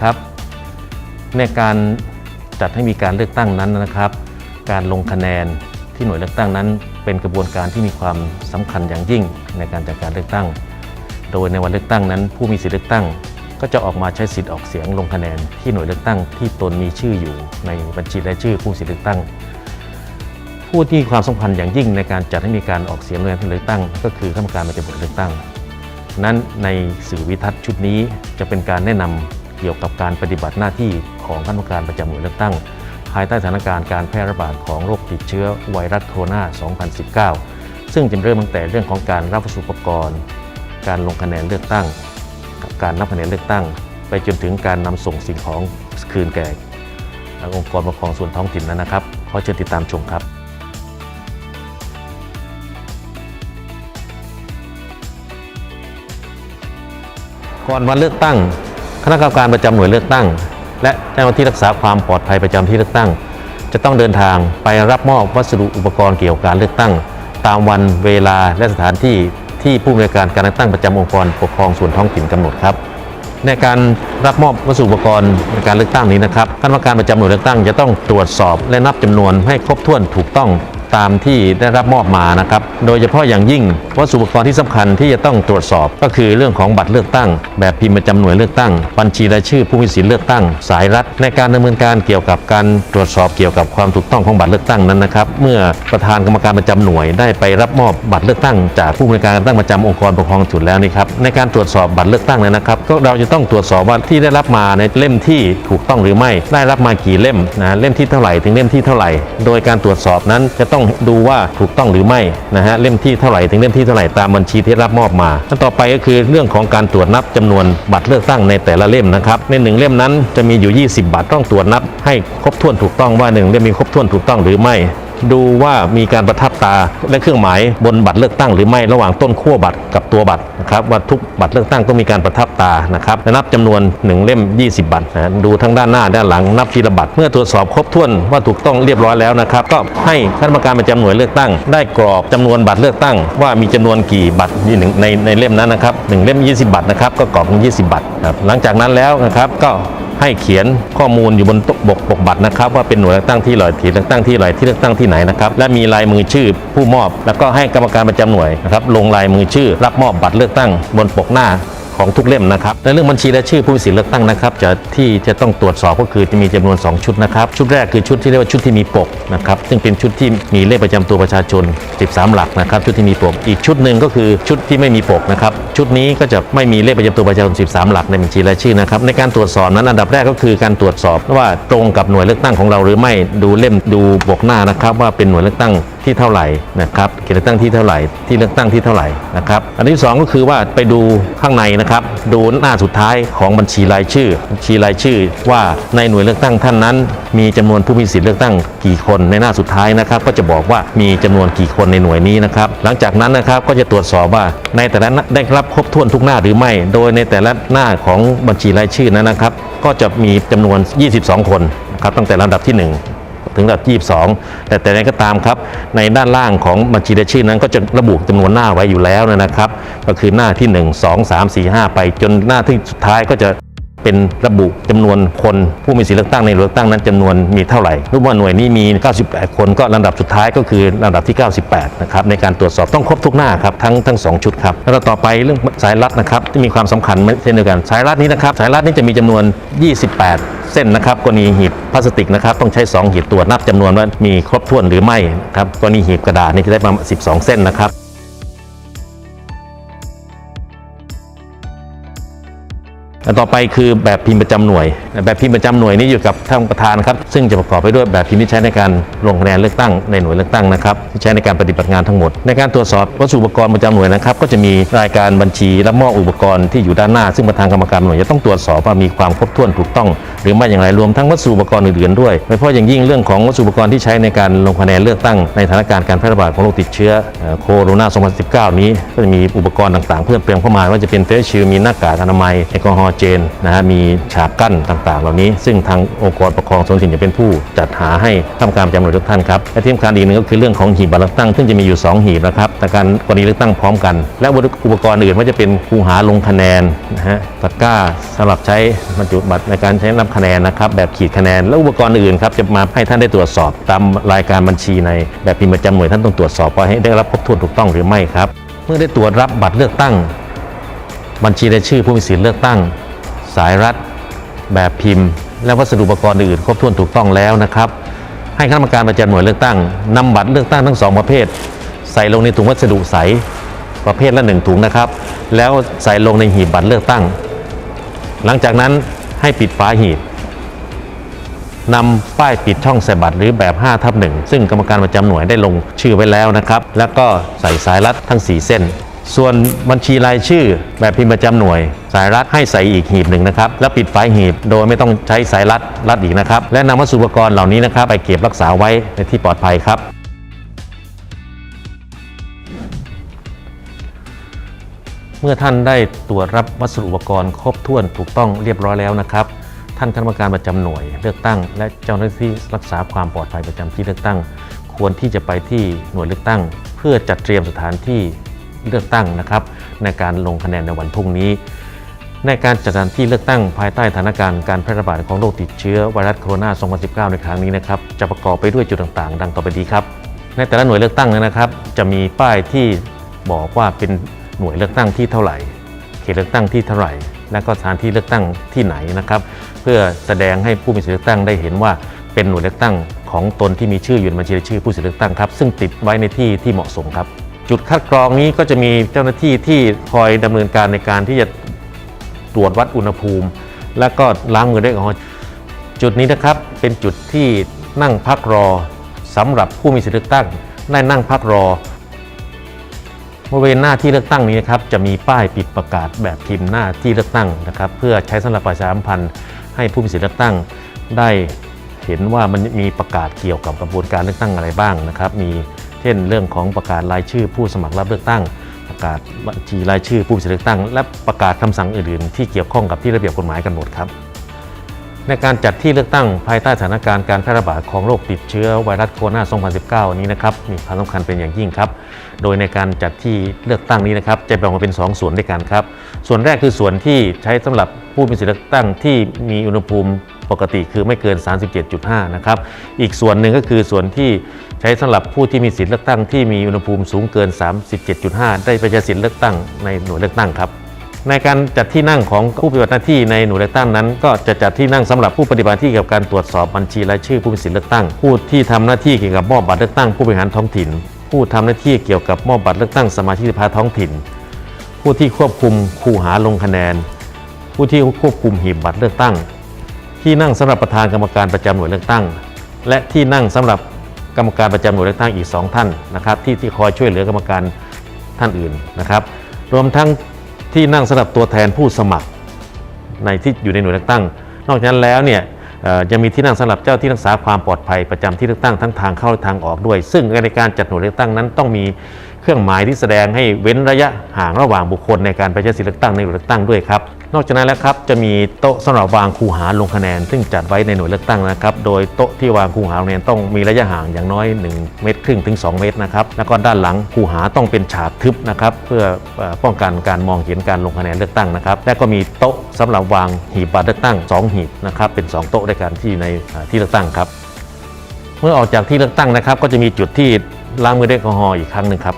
ครับ ในการจัดให้มีการเลือกตั้งนั้นนะครับ การลงคะแนนที่หน่วยเลือกตั้งนั้น เป็นกระบวนการที่มีความสำคัญอย่างยิ่งในการจัดการเลือกตั้ง โดยในวันเลือกตั้งนั้น ผู้มีสิทธิเลือกตั้ง ก็จะออกมาใช้สิทธิ์ออกเสียงลงคะแนนที่หน่วยเลือกตั้งที่ตนมีชื่ออยู่ในบัญชีรายชื่อผู้มีสิทธิเลือกตั้ง ผู้ที่มีความสำคัญอย่างยิ่งในการจัดให้มีการออกเสียงลงคะแนนเลือกตั้ง ก็คือคณะกรรมการประจำหน่วยเลือกตั้งนั้นในสื่อวิทัศน์ชุดนี้จะเป็นการแนะนำ เกี่ยวกับการปฏิบัติหน้าที่ของคณะกรรมการประจำหน่วยเลือกตั้ง ภายใต้สถานการณ์การแพร่ระบาดของโรคติดเชื้อไวรัสโคโรนา 2019 ซึ่งจะเริ่มตั้งแต่เรื่องของการรับวัสดุอุปกรณ์ การลงคะแนนเลือกตั้ง การนับคะแนนเลือกตั้ง ไปจนถึงการนำส่งสิ่งของคืนแก่องค์กรปกครองส่วนท้องถิ่นนั้นนะครับ ขอเชิญติดตามชมครับก่อนวันเลือกตั้ง ณะกรรมการประจำหน่วยเลือกตั้ง และเจ้าหน้าที่รักษาความปลอดภัยประจำที่เลือกตั้ง จะต้องเดินทางไปรับมอบวัสดุอุปกรณ์เกี่ยวกับการเลือกตั้ง ตามวันเวลาและสถานที่ที่ผู้บริการการเลือกตั้งประจำองค์กรปกครองส่วนท้องถิ่นกำหนดครับในการรับมอบวัสดุอุปกรณ์ในการเลือกตั้งนี้นะครับคณะกรรมการประจำหน่วยเลือกตั้งจะต้องตรวจสอบและนับจำนวนให้ครบถ้วนถูกต้อง ตามที่ได้รับมอบมานะครับ โดยเฉพาะอย่างยิ่งวัสดุอุปกรณ์ที่สำคัญที่จะต้องตรวจสอบ ก็คือเรื่องของบัตรเลือกตั้ง แบบพิมพ์ประจำหน่วยเลือกตั้ง บัญชีรายชื่อผู้มีสิทธิเลือกตั้ง สายรัฐ ในการดำเนินการเกี่ยวกับการตรวจสอบเกี่ยวกับความถูกต้องของบัตรเลือกตั้งนั้นนะครับ เมื่อประธานกรรมการประจำหน่วยได้ไปรับมอบบัตรเลือกตั้ง จากผู้บริการการเลือกตั้งประจำองค์กรปกครองส่วนแล้วนี่ครับในการตรวจสอบบัตรเลือกตั้งนั้นนะครับก็เราจะต้องตรวจสอบว่าที่ได้รับมาในเล่มที่ถูกต้องหรือไม่ ได้รับมากี่เล่มนะเล่มที่เท่าไหร่ถึงเล่มที่เท่าไหร่ โดยการตรวจสอบนั้นจะต้องดูว่าถูกต้องหรือไม่นะฮะเล่มที่เท่าไหร่ถึงเล่มที่เท่าไหร่ตามบัญชีที่รับมอบมาขั้นต่อไปก็คือเรื่องของการตรวจนับจำนวนบัตรเลือกตั้งในแต่ละเล่มนะครับในหนึ่งเล่มนั้นจะมีอยู่ 20 บัตรต้องตรวจนับให้ครบถ้วนถูกต้องว่าหนึ่งเล่มมีครบถ้วนถูกต้องหรือไม่ ดูว่ามีการประทับตาและเครื่องหมายบนบัตรเลือกตั้งหรือไม่ระหว่างต้นขั้วบัตรกับตัวบัตรนะครับว่าทุกบัตรเลือกตั้งต้องมีการประทับตานะครับและนับจำนวน 1 เล่ม 20 บัตรนะดูทั้งด้านหน้าด้านหลังนับทีละบัตรเมื่อตรวจสอบครบถ้วนว่าถูกต้องเรียบร้อยแล้วนะครับก็ให้คณะกรรมการประจำหน่วยเลือกตั้ง ได้กรอกจำนวนบัตรเลือกตั้ง ว่ามีจำนวนกี่บัตรในในในเล่มนั้นนะครับหนึ่งเล่ม 20 บัตรนะครับก็กรอกเป็น20 บัตรหลังจากนั้นแล้วนะครับก็ ให้เขียนข้อมูลอยู่บนบกปกบัตรนะครับ ว่าเป็นหน่วยเลือกตั้งที่หลอยที่เลือกตั้งที่หลอยที่เลือกตั้งที่ไหนนะครับและมีลายมือชื่อผู้มอบ แล้วก็ให้กรรมการประจำหน่วยนะครับลงลายมือชื่อ รับมอบบัตรเลือกตั้งบนปกหน้า ของทุกเล่มนะครับในเรื่องบัญชีและชื่อผู้มีสิทธิเลือกตั้งนะครับจะที่จะต้องตรวจสอบก็คือจะมีจำนวน 2 ชุดนะครับ ชุดแรกคือชุดที่เรียกว่าชุดที่มีปกนะครับซึ่งเป็นชุดที่มีเลขประจำตัวประชาชน 13 หลักนะครับชุดที่มีปก อีกชุดหนึ่งก็คือชุดที่ไม่มีปกนะครับชุดนี้ก็จะไม่มีเลขประจำตัวประชาชน 13 หลักในบัญชีรายชื่อนะครับในการตรวจสอบนั้นอันดับแรกก็คือการตรวจสอบว่าตรงกับหน่วยเลือกตั้งของเราหรือไม่ดูเล่มดูปกหน้านะครับว่าเป็นหน่วยเลือกตั้ง ที่เท่าไหร่นะครับเขตเลือกตั้งที่เท่าไหร่ที่เลือกตั้งที่เท่าไหร่นะครับอันที่สองก็คือว่าไปดูข้างในนะครับดูหน้าสุดท้ายของบัญชีรายชื่อบัญชีรายชื่อ ว่าในหน่วยเลือกตั้งท่านนั้น มีจำนวนผู้มีสิทธิเลือกตั้งกี่คนในหน้าสุดท้ายนะครับ ก็จะบอกว่ามีจำนวนกี่คนในหน่วยนี้นะครับหลังจากนั้นนะครับก็จะตรวจสอบว่าในแต่ละได้รับครบถ้วนทุกหน้าหรือไม่ โดยในแต่ละหน้าของบัญชีรายชื่อนั้นนะครับ ก็จะมีจำนวน 22 คนครับตั้งแต่ลำดับที่ 1 ถึงระดับ22 แต่แต่ในก็ตามครับ ในด้านล่างของบัญชีรายชื่อนั้นก็จะระบุจำนวนหน้าไว้อยู่แล้วนะครับ ก็คือหน้าที่ 1 2 3 4 5 ไปจนหน้าที่สุดท้ายก็จะ เป็นระบุจำนวนคนผู้มีสิทธิเลือกตั้งในเลือกตั้งนั้นจำนวนมีเท่าไหร่รู้ว่าหน่วยนี้มี 98 คนก็ลำดับสุดท้ายก็คือลำดับที่ 98 นะครับในการตรวจสอบต้องครบทุกหน้าครับทั้งทั้งสองชุดครับแล้วต่อไปเรื่องสายรัดนะครับที่มีความสำคัญเช่นเดียวกันสายรัดนี้นะครับสายรัดนี้จะมีจำนวน 28เส้นนะครับกรณีหีบพลาสติกนะครับต้องใช้ 2 หีบตรวจนับจำนวนว่ามีครบถ้วนหรือไม่ครับกรณีหีบกระดาษนี่จะได้ประมาณ 12 เส้นนะครับ ต่อไปคือแบบพิมพ์ประจำหน่วย แบบพิมพ์ประจำหน่วยนี้อยู่กับท่านประธานครับ ซึ่งจะประกอบไปด้วยแบบพิมพ์ที่ใช้ในการลงคะแนนเลือกตั้งในหน่วยเลือกตั้งนะครับที่ใช้ในการปฏิบัติงานทั้งหมด ในการตรวจสอบวัสดุอุปกรณ์ประจำหน่วยนะครับ ก็จะมีรายการบัญชีและมอบอุปกรณ์ที่อยู่ด้านหน้า ซึ่งประธานกรรมการหน่วยจะต้องตรวจสอบว่ามีความครบถ้วนถูกต้อง หรือไม่อย่างไรรวมทั้งวัสดุอุปกรณ์อื่นๆด้วยโดยเฉพาะอย่างยิ่งเรื่องของวัสดุอุปกรณ์ที่ใช้ในการลงคะแนนเลือกตั้งในสถานการณ์การแพร่ระบาดของโรคติดเชื้อโคโรนา 2019 นี้ก็จะมีอุปกรณ์ต่างๆ เพิ่มเติมเข้ามาว่าจะเป็นเฟสชิลมีหน้ากากอนามัยแอลกอฮอล์เจนนะฮะมีฉากกั้นต่างๆ เหล่านี้ ซึ่งทางองค์กรปกครองส่วนถิ่นจะเป็นผู้จัดหาให้ทำการประจำหน่วยเลือกตั้งครับและที่สำคัญอีกหนึ่งก็คือเรื่องของหีบบัตรเลือกตั้งซึ่งจะมีอยู่ 2 หีบนะครับแต่การกรณีเลือกตั้งพร้อมกัน และอุปกรณ์อื่นไม่ว่าจะเป็นคูหาลงคะแนนนะฮะตะกร้าสำหรับใช้บรรจุบัตรในการใช้นับคะแนนนะครับแบบขีดคะแนนและอุปกรณ์อื่นครับจะมาให้ท่านได้ตรวจสอบตามรายการบัญชีในแบบพิมพ์ประจำหน่วยท่านต้องตรวจสอบว่าให้ได้รับครบถ้วนถูกต้องหรือไม่ครับ เมื่อได้ตรวจรับบัตรเลือกตั้ง บัญชีรายชื่อผู้มีสิทธิเลือกตั้ง สายรัด แบบพิมพ์ และวัสดุอุปกรณ์อื่นครบถ้วนถูกต้องแล้วนะครับ ให้คณะกรรมการประจำหน่วยเลือกตั้งนำบัตรเลือกตั้งทั้งสองประเภท ใส่ลงในถุงวัสดุใสประเภทละหนึ่งถุงนะครับ แล้วใส่ลงในหีบบัตรเลือกตั้ง หลังจากนั้นให้ปิดฝาหีบนำป้ายปิดช่องใส่บัตรหรือแบบ5ทับ1ซึ่งกรรมการประจำหน่วยได้ลงชื่อไว้แล้วนะครับ แล้วก็ใส่สายรัดทั้ง 4 เส้น ส่วนบัญชีรายชื่อแบบพิมพ์ประจำหน่วย สายรัดให้ใส่อีกหีบหนึ่งนะครับ แล้วปิดฝาหีบโดยไม่ต้องใช้สายรัดรัดอีกนะครับ และนำวัสดุอุปกรณ์เหล่านี้นะครับ ไปเก็บรักษาไว้ในที่ปลอดภัยครับ เมื่อท่านได้ตรวจรับวัสดุอุปกรณ์ครบถ้วนถูกต้องเรียบร้อยแล้วนะครับท่านคณะกรรมการประจำหน่วยเลือกตั้ง และเจ้าหน้าที่รักษาความปลอดภัยประจำที่เลือกตั้ง ควรที่จะไปที่หน่วยเลือกตั้ง เพื่อจัดเตรียมสถานที่ เลือกตั้งนะครับในการลงคะแนนในวันพรุ่งนี้ ในการจัดสถานที่เลือกตั้งภายใต้สถานการณ์การแพร่ระบาดของโรคติดเชื้อไวรัสโคโรนา 2019 ในครั้งนี้นะครับจะประกอบไปด้วยจุดต่างๆ ดังต่อไปนี้ครับในแต่ละหน่วยเลือกตั้งนะครับจะมีป้ายที่บอกว่าเป็นหน่วยเลือกตั้งที่เท่าไหร่ เขตเลือกตั้งที่เท่าไหร่ และก็สถานที่เลือกตั้งที่ไหนนะครับ เพื่อแสดงให้ผู้มีสิทธิเลือกตั้งได้เห็นว่าเป็นหน่วยเลือกตั้งของตนที่มีชื่ออยู่ในบัญชีรายชื่อผู้สิทธิเลือกตั้งครับซึ่งติดไว้ในที่ที่เหมาะสมครับ จุดคัดกรองนี้ก็จะมีเจ้าหน้าที่ที่คอยดำเนินการในการที่จะตรวจวัดอุณหภูมิ และก็ล้างมือด้วยแอลกอฮอล์จุดนี้นะครับเป็นจุดที่นั่งพักรอสำหรับผู้มีสิทธิเลือกตั้งได้นั่งพักรอบริเวณหน้าที่เลือกตั้งนี้นะครับจะมีป้ายปิดประกาศแบบพิมพ์หน้าที่เลือกตั้งนะครับ เพื่อใช้สำหรับประชาสัมพันธ์ให้ผู้มีสิทธิเลือกตั้งได้เห็นว่ามันมีประกาศเกี่ยวกับกระบวนการเลือกตั้งอะไรบ้างนะครับ มี เช่น เรื่องของประกาศรายชื่อผู้สมัครรับเลือกตั้ง ประกาศบัญชีรายชื่อผู้มีสิทธิเลือกตั้ง และประกาศคำสั่งอื่นๆ ที่เกี่ยวข้องกับที่ระเบียบกฎหมายกันหมดครับ ในการจัดที่เลือกตั้งภายใต้สถานการณ์การแพร่ระบาดของโรคติดเชื้อไวรัสโคโรนา 2019 นี้นะครับมีความสำคัญเป็นอย่างยิ่งครับโดยในการจัดที่เลือกตั้งนี้นะครับจะแบ่งออกเป็น 2 ส่วนด้วยกันครับ ส่วนแรกคือส่วนที่ใช้สำหรับ ผู้มีสิทธิเลือกตั้งที่มีอุณหภูมิปกติคือไม่เกิน 37.5 นะครับ อีกส่วนหนึ่งก็คือส่วนที่ใช้สำหรับผู้ที่มีสิทธิเลือกตั้งที่มีอุณหภูมิสูงเกิน 37.5 ได้ไปใช้สิทธิเลือกตั้งในหน่วยเลือกตั้งครับ ในการจัดที่นั่งของผู้ปฏิบัติหน้าที่ในหน่วยเลือกตั้งนั้น ก็จะจัดที่นั่งสำหรับผู้ปฏิบัติที่เกี่ยวกับการตรวจสอบบัญชีรายชื่อผู้มีสิทธิเลือกตั้ง ผู้ที่ทำหน้าที่เกี่ยวกับมอบบัตรเลือกตั้งผู้บริหารท้องถิ่น ผู้ทำหน้าที่เกี่ยวกับมอบบัตรเลือกตั้งสมาชิกสภาท้องถิ่น ผู้ที่ควบคุมคูหาลงคะแนน ผู้ที่ควบคุมหีบบัตรเลือกตั้ง ที่นั่งสำหรับประธานกรรมการประจำหน่วยเลือกตั้ง และที่นั่งสำหรับกรรมการประจำหน่วยเลือกตั้งอีก 2 ท่านนะครับที่ที่คอยช่วยเหลือกรรมการท่านอื่นนะครับ รวมทั้งที่นั่งสำหรับตัวแทนผู้สมัครในที่อยู่ในหน่วยเลือกตั้ง นอกจากนั้นแล้วเนี่ยจะมีที่นั่งสำหรับเจ้าที่รักษาความปลอดภัยประจำที่เลือกตั้งทั้งทางเข้าและทางออกด้วย ซึ่งในการจัดหน่วยเลือกตั้งนั้นต้องมี เครื่องหมายที่แสดงให้เว้นระยะห่างระหว่างบุคคลในการไปใช้สิทธิเลือกตั้งในหน่วยเลือกตั้งด้วยครับนอกจากนั้นแล้วครับจะมีโต๊ะสำหรับวางคูหาลงคะแนน ซึ่งจัดไว้ในหน่วยเลือกตั้งนะครับ โดยโต๊ะที่วางคูหาลงคะแนนต้องมีระยะห่างอย่างน้อย 1 เมตรครึ่งถึง 2 เมตรนะครับแล้วก็ด้านหลังคูหาต้องเป็นฉากทึบนะครับเพื่อป้องกันการมองเห็นการลงคะแนนเลือกตั้งนะครับและก็มีโต๊ะสำหรับวางหีบบัตรเลือกตั้ง 2 หีบนะครับเป็น 2 โต๊ะด้วยกันที่อยู่ในที่เลือกตั้งครับ เมื่อออกจากที่เลือกตั้งนะครับ ก็จะมีจุดที่ล้างมือด้วยแอลกอฮอล์อีกครั้งหนึ่งครับ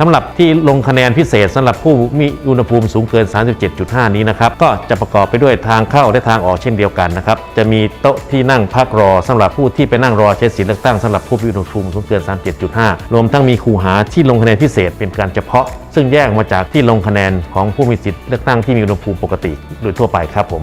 สำหรับที่ลงคะแนนพิเศษสำหรับผู้มีอุณหภูมิสูงเกิน 37.5 นี้นะครับ ก็จะประกอบไปด้วยทางเข้าและทางออกเช่นเดียวกันนะครับ จะมีโต๊ะที่นั่งพักรอสำหรับผู้ที่ไปนั่งรอใช้สิทธิเลือกตั้งสำหรับผู้มีอุณหภูมิสูงเกิน 37.5 รวมทั้งมีคูหาที่ลงคะแนนพิเศษเป็นการเฉพาะ ซึ่งแยกมาจากที่ลงคะแนนของผู้มีสิทธิเลือกตั้งที่มีอุณหภูมิปกติโดยทั่วไปครับผม